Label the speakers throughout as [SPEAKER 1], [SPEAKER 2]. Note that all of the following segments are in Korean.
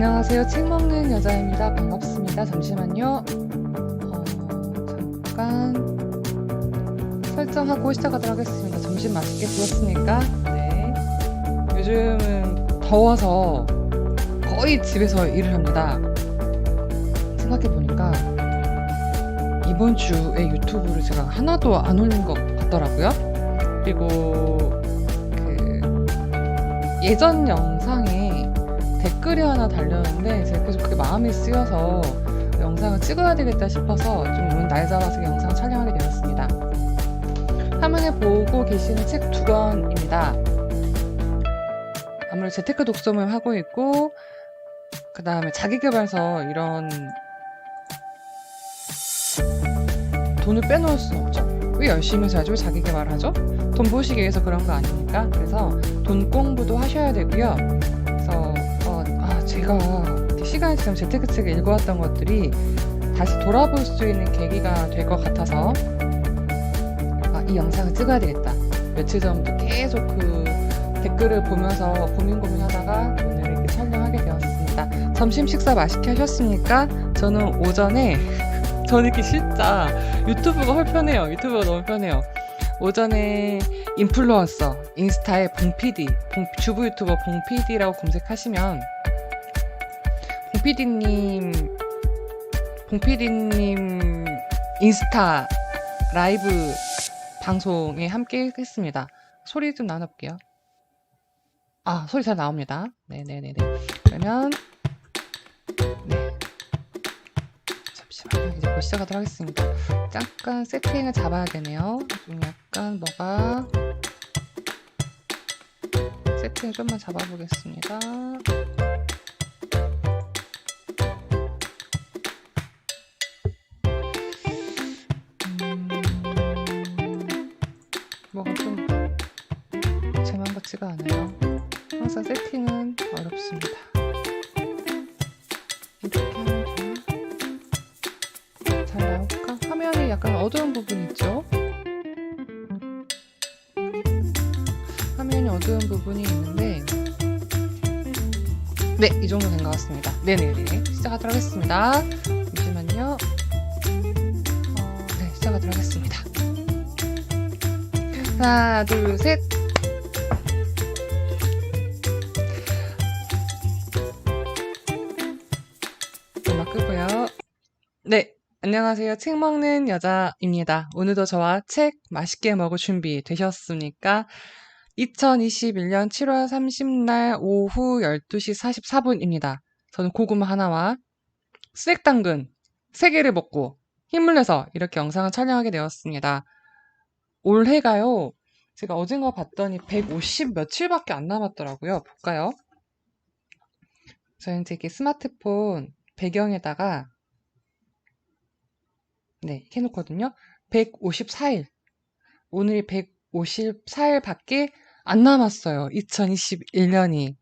[SPEAKER 1] 안녕하세요. 책 먹는 여자입니다. 반갑습니다. 잠시만요. 어, 잠깐 설정하고 시작하도록 하겠습니다. 점심 맛있게 드셨습니까? 네. 요즘은 더워서 거의 집에서 일을 합니다. 생각해보니까 이번 주에 유튜브를 제가 하나도 안 올린 것 같더라고요. 그리고 그 예전 영상에 댓글이 하나 달렸는데 제가 계속 그게 마음이 쓰여서 영상을 찍어야 되겠다 싶어서 좀 날 잡아서 영상 촬영하게 되었습니다. 화면에 보고 계시는 책 두 권입니다. 아무래도 재테크 독서모임 하고 있고 그 다음에 자기개발서 이런 돈을 빼놓을 수 없죠. 왜 열심히 해야죠? 왜 자기 개발을 하죠? 돈 보시기 위해서 그런 거 아닙니까? 그래서 돈 공부도 하셔야 되고요. 제가 시간이 지나면 재테크 책을 읽어왔던 것들이 다시 돌아볼 수 있는 계기가 될 것 같아서 아, 이 영상을 찍어야 되겠다. 며칠 전부터 계속 그 댓글을 보면서 고민 고민하다가 오늘 이렇게 촬영하게 되었습니다. 점심 식사 맛있게 하셨습니까? 저는 오전에 저는 이렇게 진짜 유튜브가 훨 편해요. 유튜브가 너무 편해요. 오전에 인플루언서 인스타에 봉PD 봉- 주부 유튜버 봉PD라고 검색하시면 봉PD님 봉PD님 인스타 라이브 방송에 함께 했습니다. 소리 좀 나눠볼게요. 아 소리 잘 나옵니다. 네네네네. 그러면 네 잠시만요. 이제 곧 시작하도록 하겠습니다. 잠깐 세팅을 잡아야 되네요. 좀 약간 뭐가 세팅을 좀만 잡아보겠습니다. 같지가 않아요. 항상 세팅은 어렵습니다. 이렇게 하면 되나? 잘 나올까? 화면이 약간 어두운 부분 있죠? 화면이 어두운 부분이 있는데 네, 이 정도 된 것 같습니다. 네네네. 시작하도록 하겠습니다. 음악 끄고요. 네, 안녕하세요. 책 먹는 여자입니다. 오늘도 저와 책 맛있게 먹을 준비 되셨습니까? 2021년 7월 30날 오후 12시 44분입니다. 저는 고구마 하나와 스낵 당근 3개를 먹고 힘을 내서 이렇게 영상을 촬영하게 되었습니다. 올해가요. 제가 어젠가 봤더니 150 며칠밖에 안 남았더라고요. 볼까요? 저는 이렇게 스마트폰 배경에다가 네, 이렇게 해놓거든요. 154일. 오늘이 154일밖에 안 남았어요. 2021년이.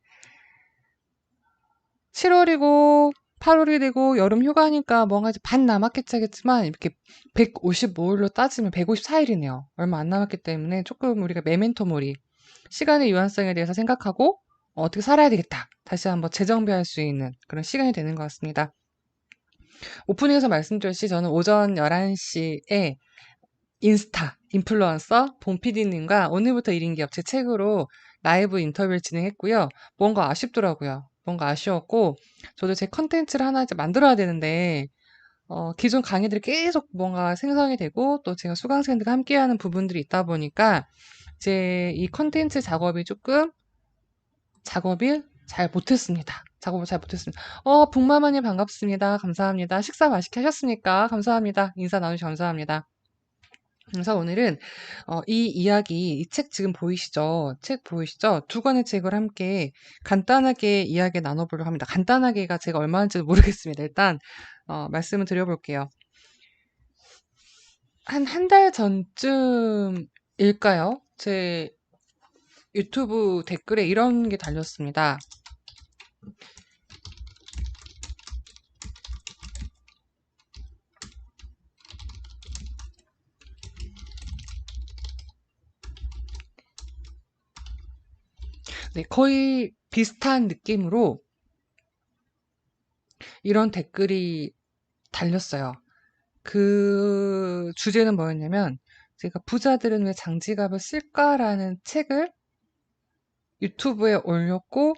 [SPEAKER 1] 7월이고 8월이 되고 여름 휴가니까 뭔가 이제 반 남았겠지 하겠지만 이렇게 155일로 따지면 154일이네요. 얼마 안 남았기 때문에 조금 우리가 메멘토 모리 시간의 유한성에 대해서 생각하고 어, 어떻게 살아야 되겠다. 다시 한번 재정비할 수 있는 그런 시간이 되는 것 같습니다. 오프닝에서 말씀드렸듯이 저는 오전 11시에 인스타 인플루언서 본PD님과 오늘부터 1인 기업 제 책으로 라이브 인터뷰를 진행했고요. 뭔가 아쉽더라고요. 뭔가 아쉬웠고 저도 제 컨텐츠를 하나 이제 만들어야 되는데 어, 기존 강의들이 계속 뭔가 생성이 되고 또 제가 수강생들과 함께하는 부분들이 있다 보니까 제 이 컨텐츠 작업이 조금 작업을 잘 못했습니다. 작업을 잘 못했습니다. 어, 북마마님 반갑습니다. 감사합니다. 식사 맛있게 하셨습니까? 감사합니다. 인사 나누셔서 감사합니다. 그래서 오늘은 어, 이 이야기, 이 책 지금 보이시죠? 책 보이시죠? 두 권의 책을 함께 간단하게 이야기 나눠보려고 합니다. 간단하게가 제가 얼마 인지 모르겠습니다. 일단 어, 말씀을 드려볼게요. 한 한 달 전쯤일까요? 제 유튜브 댓글에 이런 게 달렸습니다. 네, 거의 비슷한 느낌으로 이런 댓글이 달렸어요. 그 주제는 뭐였냐면 제가 부자들은 왜 장지갑을 쓸까라는 책을 유튜브에 올렸고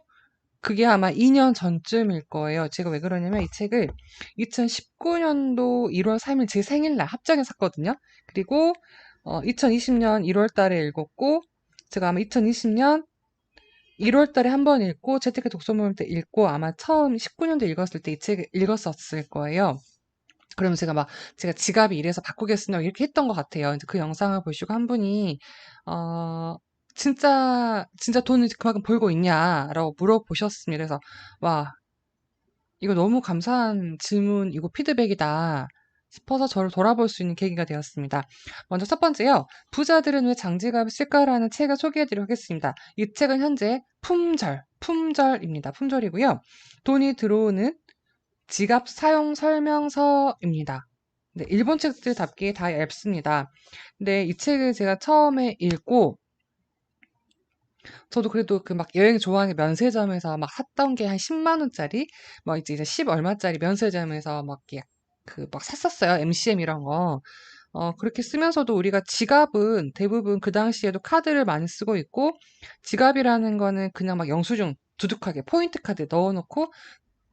[SPEAKER 1] 그게 아마 2년 전쯤일 거예요. 제가 왜 그러냐면 이 책을 2019년도 1월 3일 제 생일날 합작해 샀거든요. 그리고 어, 2020년 1월 달에 읽었고 제가 아마 2020년 1월 달에 한 번 읽고 재테크 독서 모임 때 읽고 아마 처음 19년도 읽었을 때 이 책을 읽었었을 거예요. 그러면 제가 막 제가 지갑이 이래서 바꾸겠습니다 이렇게 했던 것 같아요. 이제 그 영상을 보시고 한 분이 어 진짜 진짜 돈을 그만큼 벌고 있냐라고 물어보셨습니다. 그래서 와 이거 너무 감사한 질문이고 피드백이다 싶어서 저를 돌아볼 수 있는 계기가 되었습니다. 먼저 첫 번째요. 부자들은 왜 장지갑을 쓸까라는 책을 소개해드리도록 하겠습니다. 이 책은 현재 품절, 품절입니다. 품절이고요. 돈이 들어오는 지갑 사용 설명서입니다. 네, 일본 책들답게 다 얇습니다. 근데 이 책을 제가 처음에 읽고 저도 그래도 그 막 여행 좋아하는 면세점에서 막 샀던 게 한 10만 원짜리, 뭐 이제 이제 10 얼마짜리 면세점에서 막 이렇게 그 막 샀었어요. MCM 이런 거. 어, 그렇게 쓰면서도 우리가 지갑은 대부분 그 당시에도 카드를 많이 쓰고 있고, 지갑이라는 거는 그냥 막 영수증 두둑하게 포인트 카드 넣어 놓고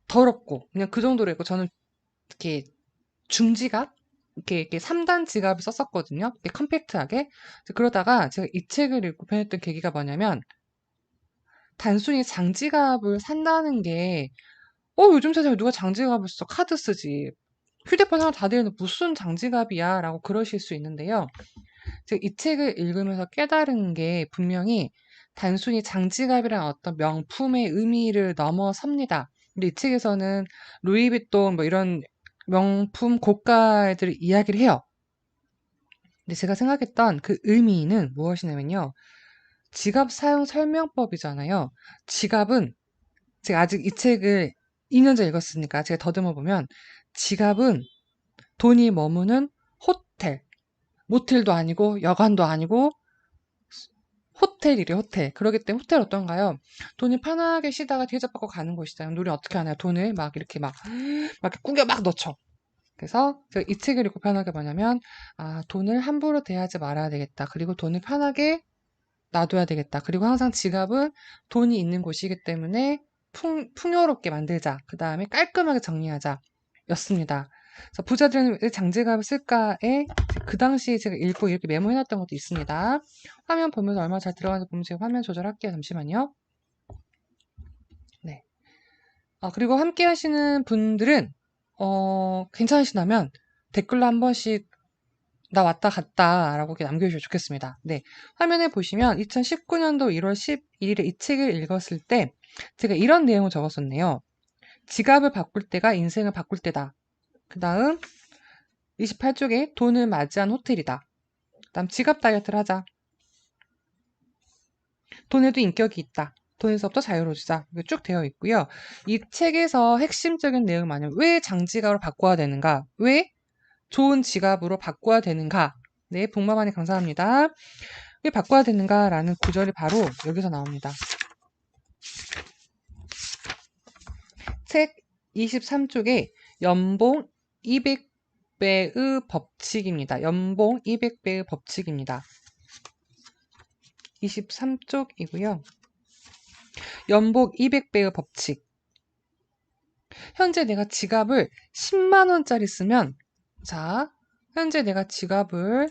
[SPEAKER 1] 더럽고 그냥 그 정도로 했고 저는 이렇게 중지갑 이렇게, 이렇게 3단 지갑을 썼었거든요. 이렇게 컴팩트하게. 그러다가 제가 이 책을 읽고 변했던 계기가 뭐냐면 단순히 장지갑을 산다는 게 어, 요즘 세상에 누가 장지갑을 써? 카드 쓰지. 휴대폰 하나 다 되는 무슨 장지갑이야? 라고 그러실 수 있는데요. 제가 이 책을 읽으면서 깨달은 게 분명히 단순히 장지갑이란 어떤 명품의 의미를 넘어섭니다. 근데 이 책에서는 루이비통 뭐 이런 명품 고가들을 이야기를 해요. 근데 제가 생각했던 그 의미는 무엇이냐면요. 지갑 사용 설명법이잖아요. 지갑은 제가 아직 이 책을 2년 전 읽었으니까 제가 더듬어 보면 지갑은 돈이 머무는 호텔, 모텔도 아니고 여관도 아니고 호텔이래 호텔. 그러기 때문에 호텔 어떤가요? 돈이 편하게 쉬다가 대접받고 가는 곳이잖아요. 우리 어떻게 하나요? 돈을 막 이렇게 막, 막 꾸겨 막 넣죠. 그래서 제가 이 책을 읽고 편하게 뭐냐면, 아, 돈을 함부로 대하지 말아야 되겠다. 그리고 돈을 편하게 놔둬야 되겠다. 그리고 항상 지갑은 돈이 있는 곳이기 때문에 풍, 풍요롭게 만들자. 그 다음에 깔끔하게 정리하자. 였습니다. 그래서 부자들은 왜 장지갑을 쓸까에 그 당시에 제가 읽고 이렇게 메모해놨던 것도 있습니다. 화면 보면서 얼마나 잘 들어가는지 보면 제가 화면 조절할게요. 잠시만요. 네. 아, 그리고 함께 하시는 분들은, 어, 괜찮으시다면 댓글로 한 번씩 나 왔다 갔다 라고 남겨주시면 좋겠습니다. 네. 화면에 보시면 2019년도 1월 11일에 이 책을 읽었을 때 제가 이런 내용을 적었었네요. 지갑을 바꿀 때가 인생을 바꿀 때다. 그 다음 28쪽에 돈을 맞이한 호텔이다. 그 다음 지갑 다이어트를 하자. 돈에도 인격이 있다. 돈에서부터 자유로워지자. 이게 쭉 되어 있고요. 이 책에서 핵심적인 내용은 뭐냐면 왜 장지갑으로 바꿔야 되는가? 왜 좋은 지갑으로 바꿔야 되는가? 네, 복마만이 감사합니다. 왜 바꿔야 되는가라는 구절이 바로 여기서 나옵니다. 책 23쪽에 연봉 200배의 법칙입니다. 연봉 200배의 법칙입니다. 23쪽이고요. 연봉 200배의 법칙. 현재 내가 지갑을 10만 원짜리 쓰면, 자, 현재 내가 지갑을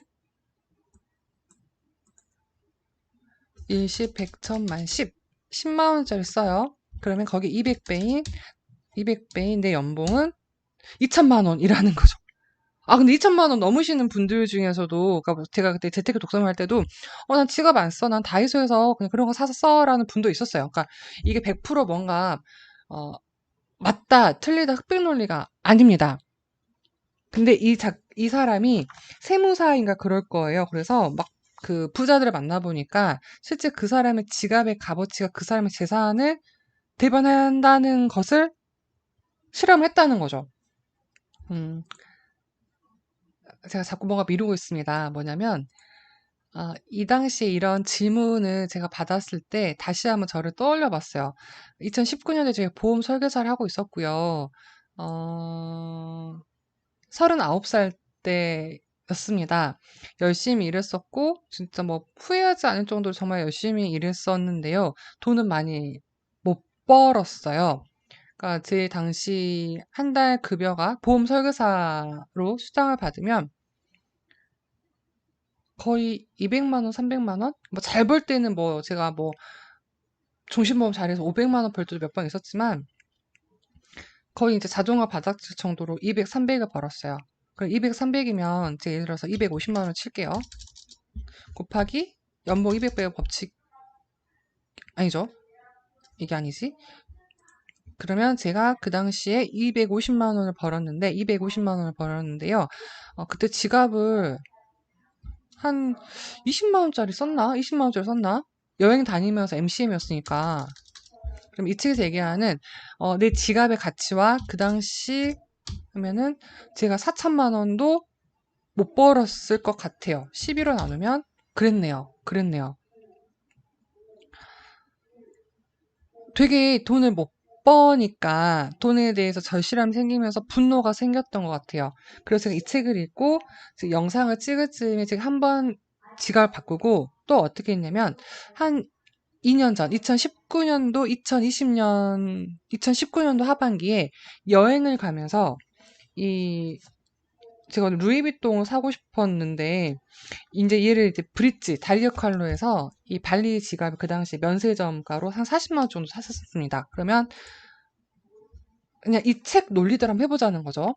[SPEAKER 1] 일시, 백천만, 십, 10만 원짜리 써요. 그러면 거기 200배인, 200배인 내 연봉은 2천만 원이라는 거죠. 아, 근데 2천만 원 넘으시는 분들 중에서도, 그러니까 제가 그때 재테크 독서를 할 때도, 어, 난 지갑 안 써. 난 다이소에서 그냥 그런 거 사서 써. 라는 분도 있었어요. 그러니까 이게 100% 뭔가, 어, 맞다, 틀리다, 흑백 논리가 아닙니다. 근데 이 작, 이 사람이 세무사인가 그럴 거예요. 그래서 막 그 부자들을 만나보니까 실제 그 사람의 지갑의 값어치가 그 사람의 재산을 대변한다는 것을 실험을 했다는 거죠. 음, 제가 자꾸 뭔가 미루고 있습니다. 뭐냐면, 아, 이 당시에 이런 질문을 제가 받았을 때 다시 한번 저를 떠올려 봤어요. 2019년에 제가 보험 설계사를 하고 있었고요. 어, 39 살 때였습니다. 열심히 일했었고, 진짜 뭐 후회하지 않을 정도로 정말 열심히 일했었는데요. 돈은 많이 못 벌었어요. 그러니까 제 당시 한 달 급여가 보험 설계사로 수당을 받으면 거의 200만 원, 300만 원? 뭐 잘 벌 때는 뭐 제가 뭐 종신보험 잘해서 500만 원 벌 때도 몇 번 있었지만 거의 이제 자동화 바닥칠 정도로 200, 300을 벌었어요. 그럼 200, 300이면 제 예를 들어서 250만 원 칠게요. 곱하기 연봉 200배의 법칙 아니죠? 이게 아니지? 그러면 제가 그 당시에 250만 원을 벌었는데 250만 원을 벌었는데요. 어, 그때 지갑을 한 20만 원짜리 썼나? 20만 원짜리 썼나? 여행 다니면서 MCM이었으니까. 그럼 이 책에서 얘기하는 어, 내 지갑의 가치와 그 당시 하면은 제가 4천만 원도 못 벌었을 것 같아요. 11로 나누면 그랬네요. 그랬네요. 되게 돈을 못 버니까 돈에 대해서 절실함이 생기면서 분노가 생겼던 것 같아요. 그래서 제가 이 책을 읽고 영상을 찍을 즈음에 제가 한 번 지갑을 바꾸고 또 어떻게 했냐면 한 2년 전, 2019년도, 2020년, 2019년도 하반기에 여행을 가면서 이 제가 루이비통을 사고 싶었는데 이제 얘를 이제 브릿지 다리 역할로 해서 이 발리 지갑을 그 당시 면세점가로 한 40만 원 정도 샀었습니다. 그러면 그냥 이 책 논리대로 한번 해보자는 거죠.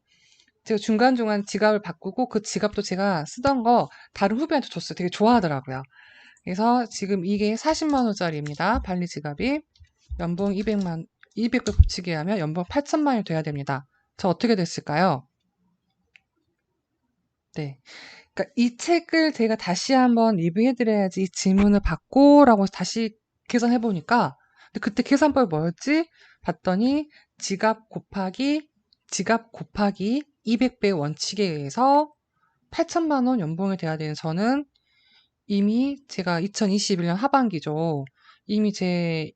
[SPEAKER 1] 제가 중간중간 지갑을 바꾸고 그 지갑도 제가 쓰던 거 다른 후배한테 줬어요. 되게 좋아하더라고요. 그래서 지금 이게 40만 원짜리입니다. 발리 지갑이 연봉 200만 200배 곱치기 하면 연봉 8천만 원이 돼야 됩니다. 저 어떻게 됐을까요? 네. 그러니까 이 책을 제가 다시 한번 리뷰해 드려야지 이 질문을 받고라고 다시 계산해 보니까 근데 그때 계산법이 뭐였지? 봤더니 지갑 곱하기 지갑 곱하기 200배 원칙에 의해서 8천만 원 연봉이 돼야 되는 저는 이미 제가 2021년 하반기죠. 이미 제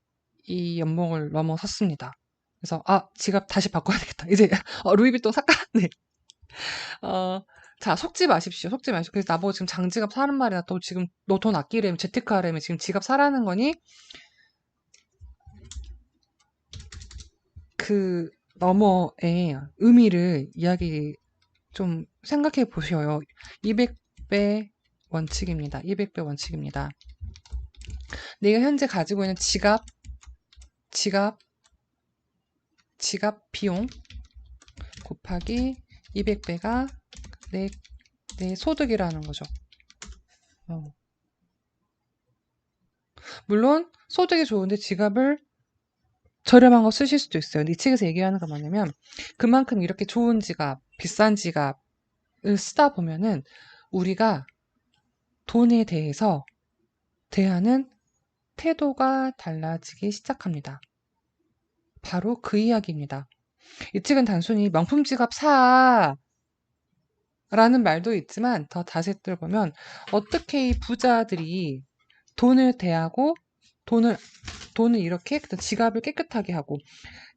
[SPEAKER 1] 이 연봉을 넘어섰습니다. 그래서 아 지갑 다시 바꿔야 되겠다. 이제 어, 루이비통 살까? 네. 어, 자 속지 마십시오. 속지 마십시오. 그래서 나보고 지금 장지갑 사는 말이나 또 지금 너 돈 아끼려면 재테크하려면 지금 지갑 사라는 거니? 그 너머의 의미를 이야기 좀 생각해 보셔요. 200배 원칙입니다. 200배 원칙입니다. 내가 현재 가지고 있는 지갑, 지갑, 지갑 비용 곱하기 200배가 내, 내 소득이라는 거죠. 어. 물론 소득이 좋은데 지갑을 저렴한 거 쓰실 수도 있어요. 근데 이 책에서 얘기하는 건 뭐냐면 그만큼 이렇게 좋은 지갑, 비싼 지갑을 쓰다 보면은 우리가 돈에 대해서 대하는 태도가 달라지기 시작합니다. 바로 그 이야기입니다. 이 책은 단순히 명품 지갑 사! 라는 말도 있지만 더 자세히 들어보면 어떻게 이 부자들이 돈을 대하고 돈을 돈을 이렇게 지갑을 깨끗하게 하고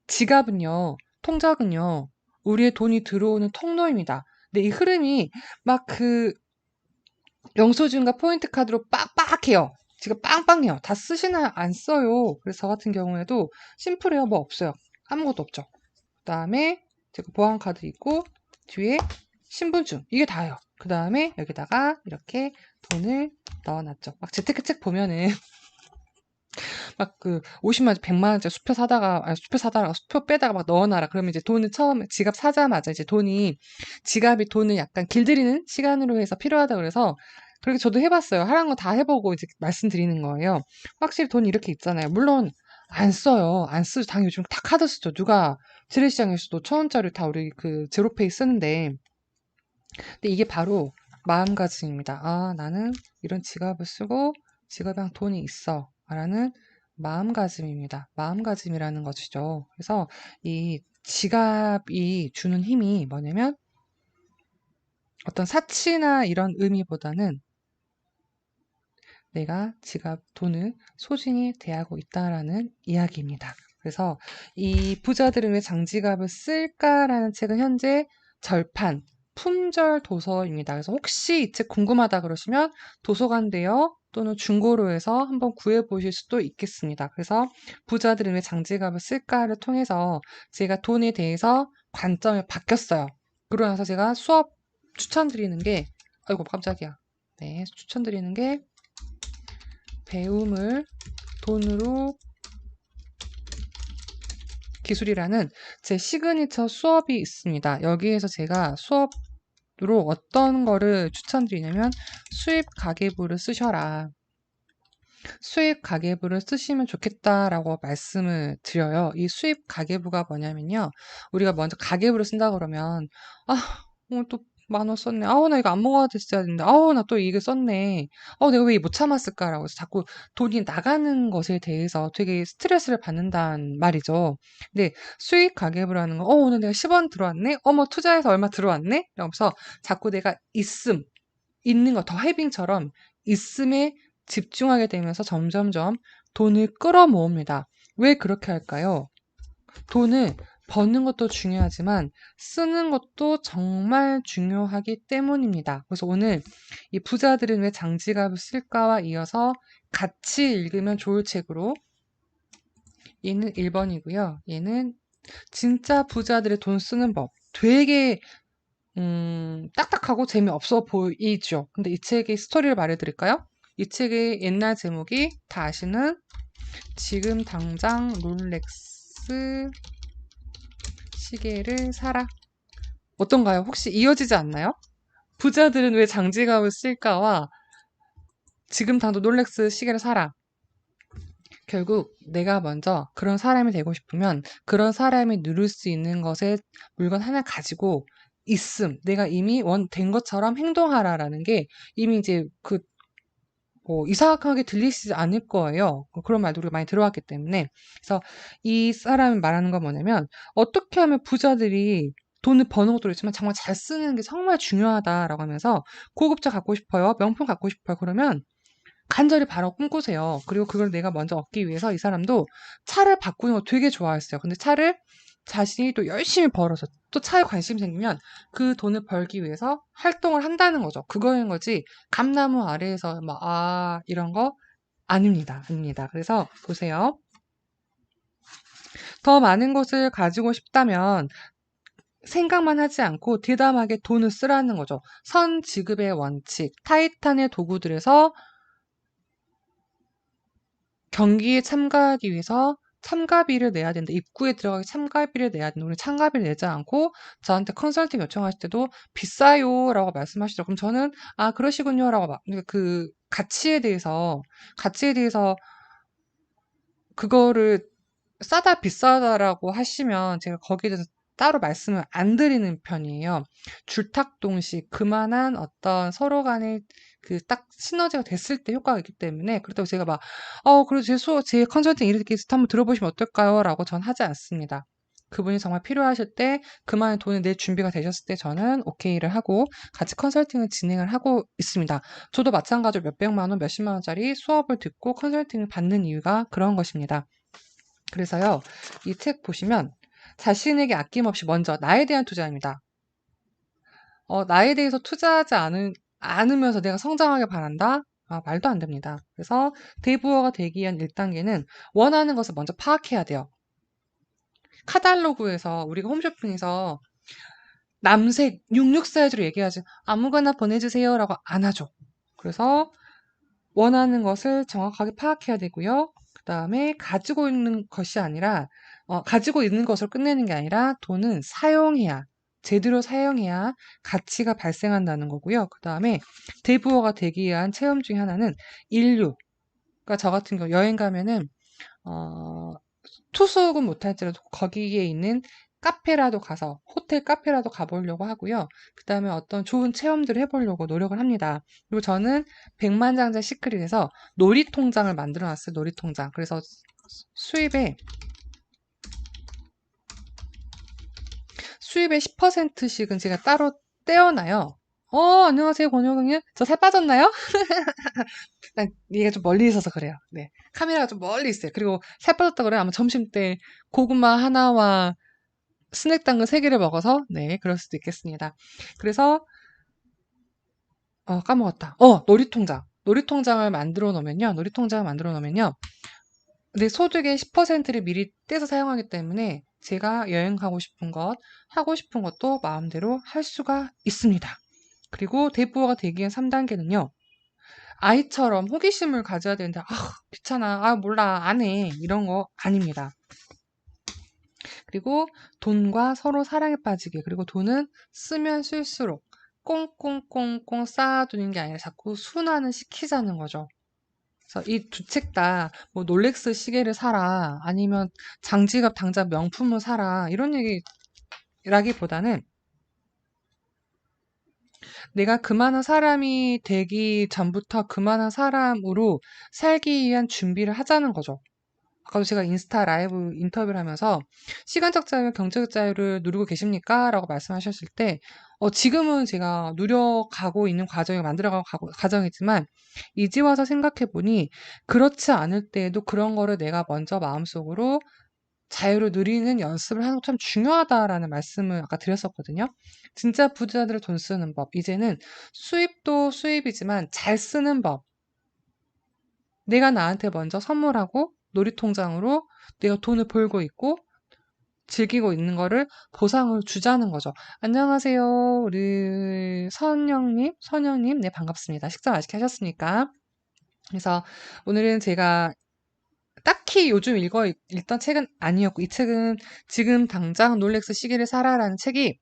[SPEAKER 1] 지갑은요 통장은요 우리의 돈이 들어오는 통로입니다. 근데 이 흐름이 막 그 영수증과 포인트 카드로 빡빡해요. 지금 빵빵해요. 다 쓰시나 안 써요. 그래서 저 같은 경우에도 심플해요. 뭐 없어요. 아무것도 없죠. 그 다음에 제가 보안카드 있고 뒤에 신분증 이게 다예요. 그 다음에 여기다가 이렇게 돈을 넣어놨죠. 막 재테크 책 보면은 막 그 50만 원, 100만 원짜리 수표 사다가 아니 수표 사다가 수표 빼다가 막 넣어놔라. 그러면 이제 돈을 처음에 지갑 사자마자 이제 돈이 지갑이 돈을 약간 길들이는 시간으로 해서 필요하다 그래서 그렇게 저도 해봤어요. 하라는 거다 해보고 이제 말씀드리는 거예요. 확실히 돈이 이렇게 있잖아요. 물론 안 써요. 안 쓰죠. 당연히 요즘 다 카드 쓰죠. 누가 재래시장에서도 천 원짜리 다 우리 그 제로페이 쓰는데 근데 이게 바로 마음가짐입니다. 아, 나는 이런 지갑을 쓰고 지갑에 돈이 있어. 라는 마음가짐입니다. 마음가짐이라는 것이죠. 그래서 이 지갑이 주는 힘이 뭐냐면 어떤 사치나 이런 의미보다는 내가 지갑 돈을 소중히 대하고 있다라는 이야기입니다. 그래서 이 부자들은 왜 장지갑을 쓸까라는 책은 현재 절판, 품절 도서입니다. 그래서 혹시 이 책 궁금하다 그러시면 도서관대요 또는 중고로에서 한번 구해 보실 수도 있겠습니다. 그래서 부자들은 왜 장지갑을 쓸까를 통해서 제가 돈에 대해서 관점이 바뀌었어요. 그러고 나서 제가 수업 추천드리는 게 아이고 깜짝이야. 네, 추천드리는 게 배움을 돈으로 기술이라는 제 시그니처 수업이 있습니다. 여기에서 제가 수업으로 어떤 거를 추천드리냐면 수입 가계부를 쓰셔라. 수입 가계부를 쓰시면 좋겠다라고 말씀을 드려요. 이 수입 가계부가 뭐냐면요. 우리가 먼저 가계부를 쓴다 그러면 아, 어, 또 만 원 썼네. 아우, 나 이거 안 먹어야 됐어야 되는데. 아우, 나 또 이게 썼네. 아우, 내가 왜 못 참았을까라고 해서 자꾸 돈이 나가는 것에 대해서 되게 스트레스를 받는단 말이죠. 근데 수익 가계부라는 거, 어, 오늘 내가 10원 들어왔네? 어머, 투자해서 얼마 들어왔네? 이러면서 자꾸 내가 있음, 있는 거, 더 해빙처럼 있음에 집중하게 되면서 점점점 돈을 끌어 모읍니다. 왜 그렇게 할까요? 돈을 버는 것도 중요하지만 쓰는 것도 정말 중요하기 때문입니다. 그래서 오늘 이 부자들은 왜 장지갑을 쓸까와 이어서 같이 읽으면 좋을 책으로 얘는 1번이고요. 얘는 진짜 부자들의 돈 쓰는 법. 되게 음, 딱딱하고 재미없어 보이죠. 근데 이 책의 스토리를 말해드릴까요? 이 책의 옛날 제목이 다 아시는 지금 당장 롤렉스 시계를 사라. 어떤가요? 혹시 이어지지 않나요? 부자들은 왜 장지갑을 쓸까와 지금 당도 롤렉스 시계를 사라. 결국 내가 먼저 그런 사람이 되고 싶으면 그런 사람이 누릴 수 있는 것에 물건 하나 가지고 있음. 내가 이미 원 된 것처럼 행동하라라는 게 이미 이제 그 뭐 이상하게 들리시지 않을 거예요. 그런 말도 우리가 많이 들어왔기 때문에. 그래서 이 사람이 말하는 건 뭐냐면 어떻게 하면 부자들이 돈을 버는 것도 그렇지만 정말 잘 쓰는 게 정말 중요하다라고 하면서 고급차 갖고 싶어요. 명품 갖고 싶어요. 그러면 간절히 바로 꿈꾸세요. 그리고 그걸 내가 먼저 얻기 위해서 이 사람도 차를 바꾸는 거 되게 좋아했어요. 근데 차를 자신이 또 열심히 벌어서 또 차에 관심이 생기면 그 돈을 벌기 위해서 활동을 한다는 거죠. 그거인 거지. 감나무 아래에서 막, 아, 이런 거 아닙니다. 아닙니다. 그래서 보세요. 더 많은 것을 가지고 싶다면 생각만 하지 않고 대담하게 돈을 쓰라는 거죠. 선 지급의 원칙, 타이탄의 도구들에서 경기에 참가하기 위해서 참가비를 내야 된다. 입구에 들어가기 참가비를 내야 된다. 우리 참가비를 내지 않고 저한테 컨설팅 요청하실 때도 비싸요라고 말씀하시죠. 그럼 저는 아 그러시군요라고 막그 가치에 대해서 가치에 대해서 그거를 싸다 비싸다라고 하시면 제가 거기에 대해서 따로 말씀을 안 드리는 편이에요. 줄탁 동식 그만한 어떤 서로 간의 그 딱 시너지가 됐을 때 효과가 있기 때문에 그렇다고 제가 막 어 그래도 제 수업 제 컨설팅 이렇게 한번 들어보시면 어떨까요?라고 전 하지 않습니다. 그분이 정말 필요하실 때 그만의 돈을 낼 준비가 되셨을 때 저는 오케이를 하고 같이 컨설팅을 진행을 하고 있습니다. 저도 마찬가지로 몇백만 원, 몇십만 원짜리 수업을 듣고 컨설팅을 받는 이유가 그런 것입니다. 그래서요, 이 책 보시면 자신에게 아낌없이 먼저 나에 대한 투자입니다. 어, 나에 대해서 투자하지 않은, 않으면서 내가 성장하길 바란다? 아, 말도 안 됩니다. 그래서 대부어가 되기 위한 1단계는 원하는 것을 먼저 파악해야 돼요. 카달로그에서 우리가 홈쇼핑에서 남색 66 사이즈로 얘기하지 아무거나 보내주세요 라고 안 하죠. 그래서 원하는 것을 정확하게 파악해야 되고요. 그 다음에 가지고 있는 것이 아니라 어, 가지고 있는 것을 끝내는 게 아니라 돈은 사용해야 제대로 사용해야 가치가 발생한다는 거고요. 그 다음에 대부어가 되기 위한 체험 중에 하나는 인류. 그러니까 저 같은 경우 여행 가면은 어, 투숙은 못할지라도 거기에 있는 카페라도 가서 호텔 카페라도 가보려고 하고요. 그 다음에 어떤 좋은 체험들을 해보려고 노력을 합니다. 그리고 저는 백만장자 시크릿에서 놀이통장을 만들어 놨어요. 놀이통장. 그래서 수입에 수입의 10%씩은 제가 따로 떼어놔요. 어, 안녕하세요, 권효경님. 저 살 빠졌나요? 난 얘가 좀 멀리 있어서 그래요. 네. 카메라가 좀 멀리 있어요. 그리고 살 빠졌다 그래요. 아마 점심 때 고구마 하나와 스낵 당근 3개를 먹어서 네, 그럴 수도 있겠습니다. 그래서 어, 까먹었다. 어, 놀이통장. 놀이통장을 만들어 놓으면요. 놀이통장을 만들어 놓으면요. 내 소득의 10%를 미리 떼서 사용하기 때문에 제가 여행 가고 싶은 것, 하고 싶은 것도 마음대로 할 수가 있습니다. 그리고 대부호가 되기엔 3단계는요. 아이처럼 호기심을 가져야 되는데, 아, 귀찮아. 아, 몰라. 안 해. 이런 거 아닙니다. 그리고 돈과 서로 사랑에 빠지게. 그리고 돈은 쓰면 쓸수록 꽁꽁꽁꽁 쌓아두는 게 아니라 자꾸 순환을 시키자는 거죠. 이 두 책 다 뭐 놀렉스 시계를 사라 아니면 장지갑 당장 명품을 사라 이런 얘기라기보다는 내가 그만한 사람이 되기 전부터 그만한 사람으로 살기 위한 준비를 하자는 거죠. 아까도 제가 인스타 라이브 인터뷰를 하면서 시간적 자유, 경제적 자유를 누리고 계십니까? 라고 말씀하셨을 때, 어, 지금은 제가 누려가고 있는 과정을 만들어가고 가고, 과정이지만, 이제 와서 생각해보니, 그렇지 않을 때에도 그런 거를 내가 먼저 마음속으로 자유를 누리는 연습을 하는 거참 중요하다라는 말씀을 아까 드렸었거든요. 진짜 부자들을 돈 쓰는 법. 이제는 수입도 수입이지만 잘 쓰는 법. 내가 나한테 먼저 선물하고 놀이통장으로 내가 돈을 벌고 있고 즐기고 있는 거를 보상을 주자는 거죠. 안녕하세요. 우리 선영님, 선영님, 네, 반갑습니다. 식사 맛있게 하셨습니까? 그래서 오늘은 제가 딱히 요즘 읽어 읽던 책은 아니었고, 이 책은 지금 당장 놀렉스 시계를 사라라는 책이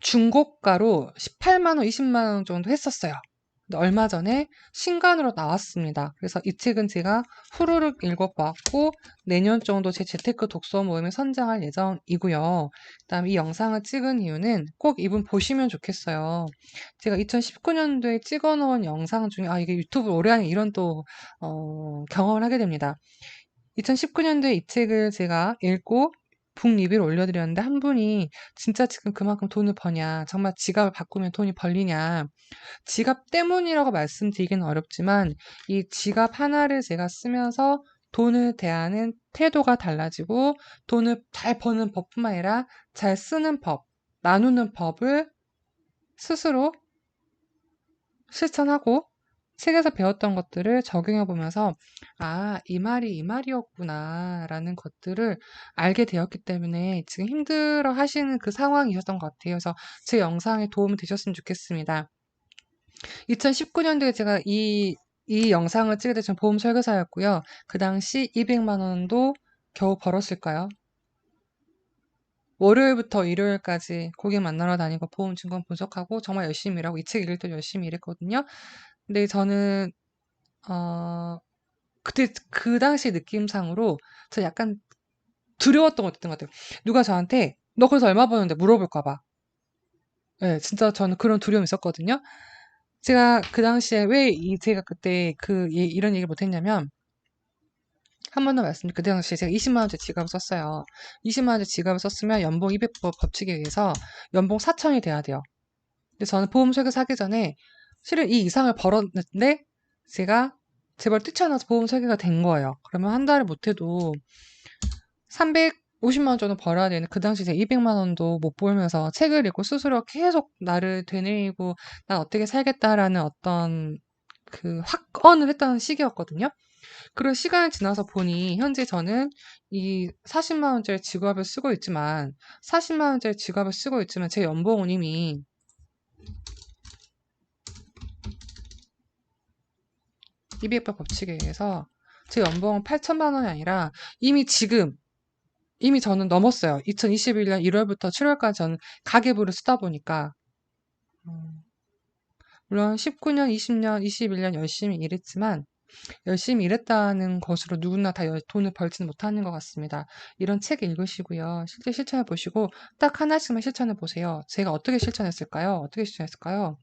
[SPEAKER 1] 중고가로 18만원, 20만원 정도 했었어요. 얼마 전에 신간으로 나왔습니다. 그래서 이 책은 제가 후루룩 읽어봤고 내년 정도 제 재테크 독서 모임에 선정할 예정이고요. 그다음 이 영상을 찍은 이유는 꼭 이분 보시면 좋겠어요. 제가 2019년도에 찍어놓은 영상 중에 아 이게 유튜브 오래 하니 이런 또 어, 경험을 하게 됩니다. 2019년도에 이 책을 제가 읽고 북 리뷰를 올려드렸는데 한 분이 진짜 지금 그만큼 돈을 버냐, 정말 지갑을 바꾸면 돈이 벌리냐, 지갑 때문이라고 말씀드리기는 어렵지만 이 지갑 하나를 제가 쓰면서 돈을 대하는 태도가 달라지고 돈을 잘 버는 법뿐만 아니라 잘 쓰는 법, 나누는 법을 스스로 실천하고 책에서 배웠던 것들을 적용해 보면서 '아 이 말이 이 말이었구나.'라는 것들을 알게 되었기 때문에 지금 힘들어 하시는 그 상황이셨던 것 같아요. 그래서 제 영상에 도움이 되셨으면 좋겠습니다. 2019 년도에 제가 이 이 영상을 찍을 때전 보험 설계사였고요. 그 당시 200만 원도 겨우 벌었을까요? 월요일부터 일요일까지 고객 만나러 다니고 보험 증권 분석하고 정말 열심히 일하고 이 책 읽을 때 열심히 일했거든요. 근데 저는 어 그때 그 당시 느낌상으로 저 약간 두려웠던 것도 있던 것 같아요. 누가 저한테 "너 거기서 얼마 버는데?" 물어볼까 봐. 예. 진짜 저는 그런 두려움이 있었거든요. 제가 그 당시에 왜 이 제가 그때 그 이 이런 얘기를 못 했냐면 한번더 말씀드릴게요. 그 당시에 제가 2 0만 원짜리 지갑을 썼어요. 2 0만 원짜리 지갑을 썼으면 연봉 200% 법칙에 의해서 연봉 4천이 돼야 돼요. 근데 저는 보험 설계사 하기 전에 실은 이 이상을 벌었는데 제가 제발 뛰쳐나와서 보험 설계가 된 거예요. 그러면 한 달에 못해도 350만 원 정도 벌어야 되는 그 당시 제가 200만 원도 못 벌면서 책을 읽고 스스로 계속 나를 되뇌이고 난 어떻게 살겠다라는 어떤 그 확언을 했던 시기였거든요. 그런 시간이 지나서 보니 현재 저는 이 40만 원짜리 지갑을 쓰고 있지만 40만 원짜리 지갑을 쓰고 있지만 제 연봉은 이미 200법 법칙에 의해서 제 연봉은 8천만 원이 아니라 이미 지금 이미 저는 넘었어요. 2021년 1월부터 7월까지 저는 가계부를 쓰다 보니까 음, 물론 19년, 20년, 21년 열심히 일했지만 열심히 일했다는 것으로 누구나 다 돈을 벌지는 못하는 것 같습니다. 이런 책 읽으시고요. 실제 실천해 보시고 딱 하나씩만 실천해 보세요. 제가 어떻게 실천했을까요? 어떻게 실천했을까요?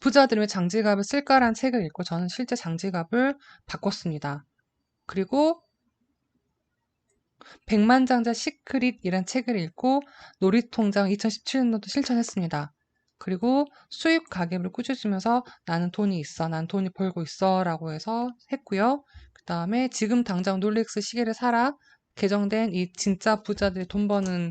[SPEAKER 1] 부자들은 왜 장지갑을 쓸까라는 책을 읽고 저는 실제 장지갑을 바꿨습니다. 그리고 백만장자 시크릿이란 책을 읽고 놀이통장 2017년도도 실천했습니다. 그리고 수입 가계를 꾸짖으면서 나는 돈이 있어, 난 돈이 벌고 있어 라고 해서 했고요. 그 다음에 지금 당장 롤렉스 시계를 사라 개정된 이 진짜 부자들이 돈 버는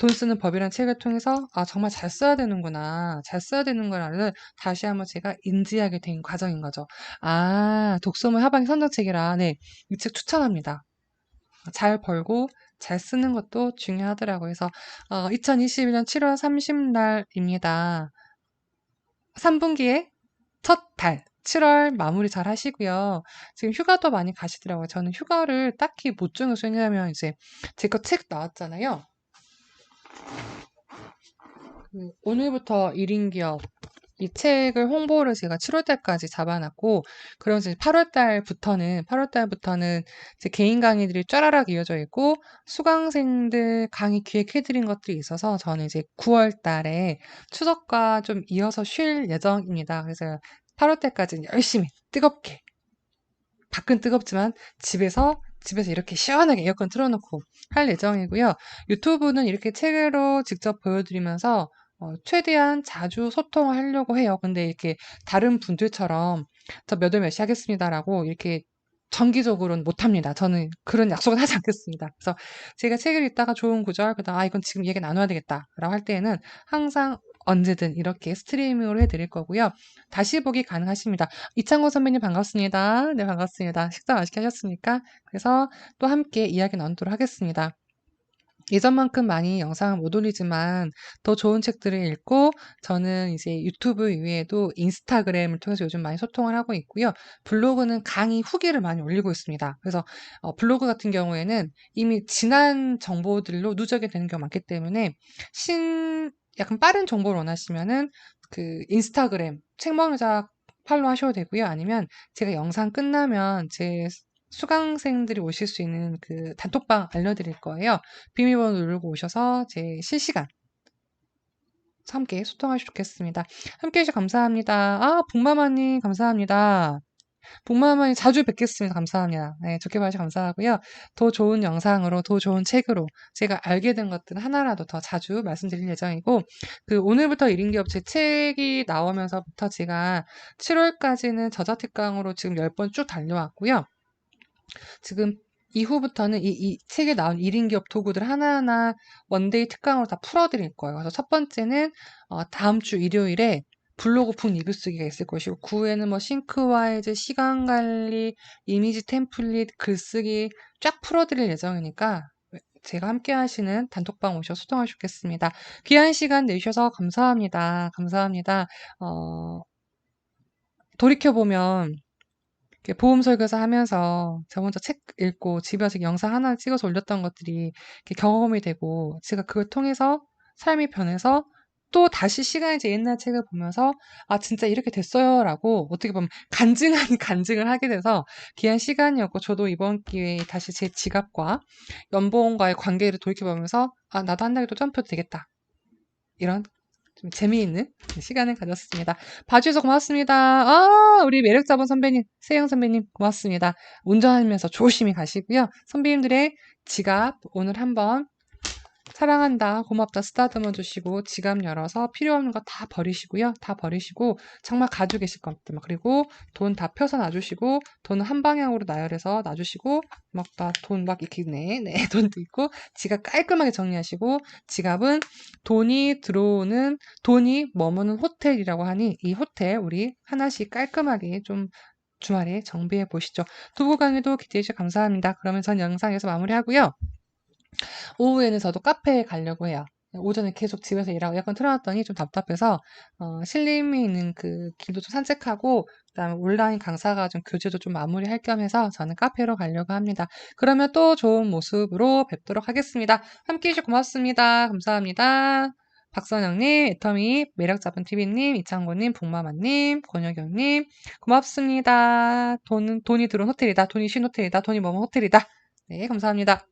[SPEAKER 1] 돈 쓰는 법이라는 책을 통해서 아 정말 잘 써야 되는구나 잘 써야 되는 거를 다시 한번 제가 인지하게 된 과정인 거죠. 아 독서물 하반기 선정책이라 네 이 책 추천합니다. 잘 벌고 잘 쓰는 것도 중요하더라고요. 그래서 어, 2021년 7월 30날입니다. 3분기의 첫 달. 7월 마무리 잘 하시고요. 지금 휴가도 많이 가시더라고요. 저는 휴가를 딱히 못 정해서 왜냐하면 이제 제 거 책 나왔잖아요. 그 오늘부터 1인 기업 이 책을 홍보를 제가 7월 달까지 잡아놨고, 그러면서 8월 달부터는, 8월 달부터는 제 개인 강의들이 쫘라락 이어져 있고, 수강생들 강의 기획해드린 것들이 있어서 저는 이제 9월 달에 추석과 좀 이어서 쉴 예정입니다. 그래서 8월 달까지는 열심히 뜨겁게, 밖은 뜨겁지만 집에서 집에서 이렇게 시원하게 에어컨 틀어놓고 할 예정이고요. 유튜브는 이렇게 책으로 직접 보여드리면서 어, 최대한 자주 소통을 하려고 해요. 근데 이렇게 다른 분들처럼 저 몇 월 몇 시 하겠습니다라고 이렇게 정기적으로는 못합니다. 저는 그런 약속은 하지 않겠습니다. 그래서 제가 책을 읽다가 좋은 구절, 그 다음, 아, 이건 지금 얘기 나눠야 되겠다. 라고 할 때에는 항상 언제든 이렇게 스트리밍으로 해드릴 거고요. 다시 보기 가능하십니다. 이창호 선배님 반갑습니다. 네, 반갑습니다. 식사 맛있게 하셨습니까? 그래서 또 함께 이야기 나누도록 하겠습니다. 예전만큼 많이 영상을 못 올리지만 더 좋은 책들을 읽고 저는 이제 유튜브 이외에도 인스타그램을 통해서 요즘 많이 소통을 하고 있고요. 블로그는 강의 후기를 많이 올리고 있습니다. 그래서 어, 블로그 같은 경우에는 이미 지난 정보들로 누적이 되는 경우가 많기 때문에 신 약간 빠른 정보를 원하시면은 그 인스타그램 책먹는자 팔로 하셔도 되고요. 아니면 제가 영상 끝나면 제 수강생들이 오실 수 있는 그 단톡방 알려드릴 거예요. 비밀번호 누르고 오셔서 제 실시간 함께 소통하시면 좋겠습니다. 함께 해주셔서 감사합니다. 아, 북마마님 감사합니다. 복마마님 자주 뵙겠습니다. 감사합니다. 네, 좋게 봐주셔서 감사하고요. 더 좋은 영상으로, 더 좋은 책으로 제가 알게 된 것들 하나라도 더 자주 말씀드릴 예정이고, 그 오늘부터 1인 기업 제 책이 나오면서부터 제가 7월까지는 저자특강으로 지금 10번 쭉 달려왔고요. 지금 이후부터는 이, 이 책에 나온 1인 기업 도구들 하나하나 원데이 특강으로 다 풀어드릴 거예요. 그래서 첫 번째는 어, 다음 주 일요일에 블로그 북 리뷰 쓰기가 있을 것이고 9회는 뭐 싱크와이즈, 시간 관리, 이미지 템플릿, 글쓰기 쫙 풀어드릴 예정이니까 제가 함께 하시는 단톡방 오셔 소통하 셨겠습니다. 귀한 시간 내주셔서 감사합니다. 감사합니다. 어, 돌이켜보면 보험 설계사 하면서 저 먼저 책 읽고 집에서 영상 하나 찍어서 올렸던 것들이 경험이 되고 제가 그걸 통해서 삶이 변해서 또 다시 시간이 제 옛날 책을 보면서 아 진짜 이렇게 됐어요라고 어떻게 보면 간증한 간증을 하게 돼서 귀한 시간이었고 저도 이번 기회에 다시 제 지갑과 연봉과의 관계를 돌이켜보면서 아 나도 한 달도 점프도 되겠다 이런 좀 재미있는 시간을 가졌습니다. 봐주셔서 고맙습니다. 아, 우리 매력자본 선배님, 세영 선배님, 고맙습니다. 운전하면서 조심히 가시고요. 선배님들의 지갑 오늘 한번 사랑한다, 고맙다 쓰다듬어 주시고 지갑 열어서 필요 없는 거 다 버리시고요. 다 버리시고 정말 가지고 계실 겁니다. 그리고 돈 다 펴서 놔주시고 돈은 한 방향으로 나열해서 놔주시고 막 다 돈 막 이렇게 네, 네 돈도 있고 지갑 깔끔하게 정리하시고 지갑은 돈이 들어오는 돈이 머무는 호텔이라고 하니 이 호텔 우리 하나씩 깔끔하게 좀 주말에 정비해 보시죠. 두부 강의도 기대해 주셔서 감사합니다. 그러면 전 영상에서 마무리하고요. 오후에는 저도 카페에 가려고 해요. 오전에 계속 집에서 일하고 약간 틀어놨더니 좀 답답해서 어, 신림에 있는 그 길도 좀 산책하고 그다음에 온라인 강사가 좀 교재도 좀 마무리할 겸 해서 저는 카페로 가려고 합니다. 그러면 또 좋은 모습으로 뵙도록 하겠습니다. 함께해 주셔서 고맙습니다. 감사합니다. 박선영님, 애터미, 매력잡은 TV님, 이창고님, 북마마님, 권혁영님, 고맙습니다. 돈, 돈이 들어온 호텔이다. 돈이 쉰 호텔이다. 돈이 머문 호텔이다. 네, 감사합니다.